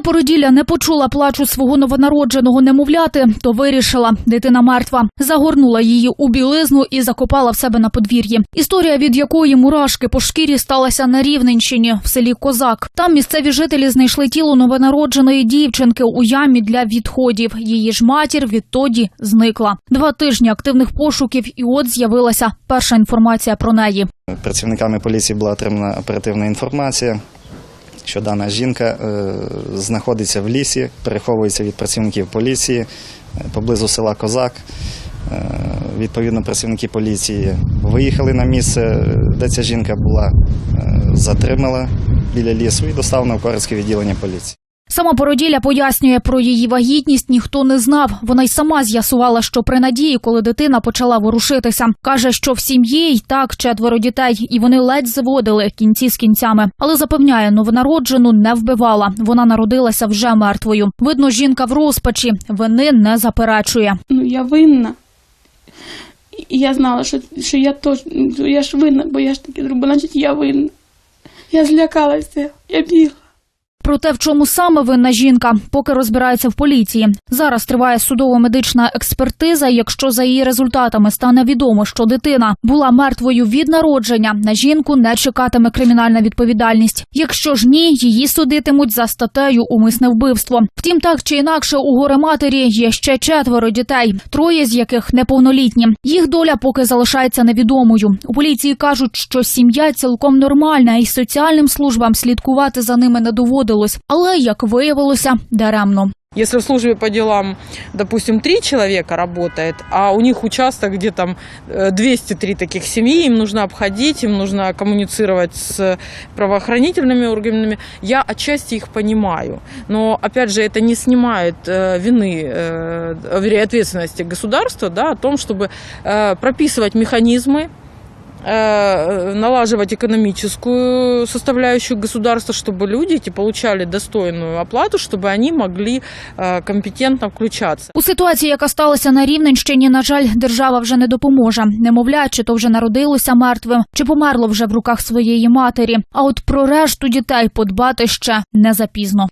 Коли породілля не почула плачу свого новонародженого немовляти, то вирішила, дитина мертва, загорнула її у білизну і закопала в себе на подвір'ї. Історія, від якої мурашки по шкірі сталася на Рівненщині в селі Козак. Там місцеві жителі знайшли тіло новонародженої дівчинки у ямі для відходів. Її ж матір відтоді зникла. Два тижні активних пошуків, і от з'явилася перша інформація про неї. Працівниками поліції була отримана оперативна інформація, що дана жінка е, знаходиться в лісі, переховується від працівників поліції е, поблизу села Козак. Е, Відповідно, працівники поліції виїхали на місце, де ця жінка була, затримала біля лісу і доставлена в Корецьке відділення поліції. Сама породілля пояснює про її вагітність ніхто не знав. Вона й сама з'ясувала, що при надії, коли дитина почала ворушитися, каже, що в сім'ї й так четверо дітей, і вони ледь зводили кінці з кінцями. Але запевняє, новонароджену не вбивала. Вона народилася вже мертвою. Видно, жінка в розпачі вини не заперечує. ну я винна. І я знала, що, що я точно, я ж винна, бо я ж таки зробила, значить я винна. Я злякалася, я бігла. Про те, в чому саме винна жінка, поки розбирається в поліції. Зараз триває судово-медична експертиза. Якщо за її результатами стане відомо, що дитина була мертвою від народження, на жінку не чекатиме кримінальна відповідальність. Якщо ж ні, її судитимуть за статтею умисне вбивство. Втім, так чи інакше, у горе матері є ще четверо дітей, троє з яких неповнолітні. Їх доля поки залишається невідомою. У поліції кажуть, що сім'я цілком нормальна, і соціальним службам слідкувати за ними не доводилось. Але як виявилося, даремно. Если в службе по делам, допустим, три человека работает, а у них участок, где там э, 203 таких семьи, им нужно обходить, им нужно коммуницировать с правоохранительными органами, я отчасти их понимаю. Но, опять же, это не снимает э, вины, э, вернее, ответственности государства да, о том, чтобы э, прописывать механизмы, э, налаживать экономическую составляющую государства, чтобы люди эти получали достойную оплату, чтобы они могли э, компетентно включаться. У ситуації, яка сталася на Рівненщині, на жаль, держава вже не допоможе. Немовля, чи то вже народилося мертвим, чи померло вже в руках своєї матері. А от про решту дітей подбати ще не запізно.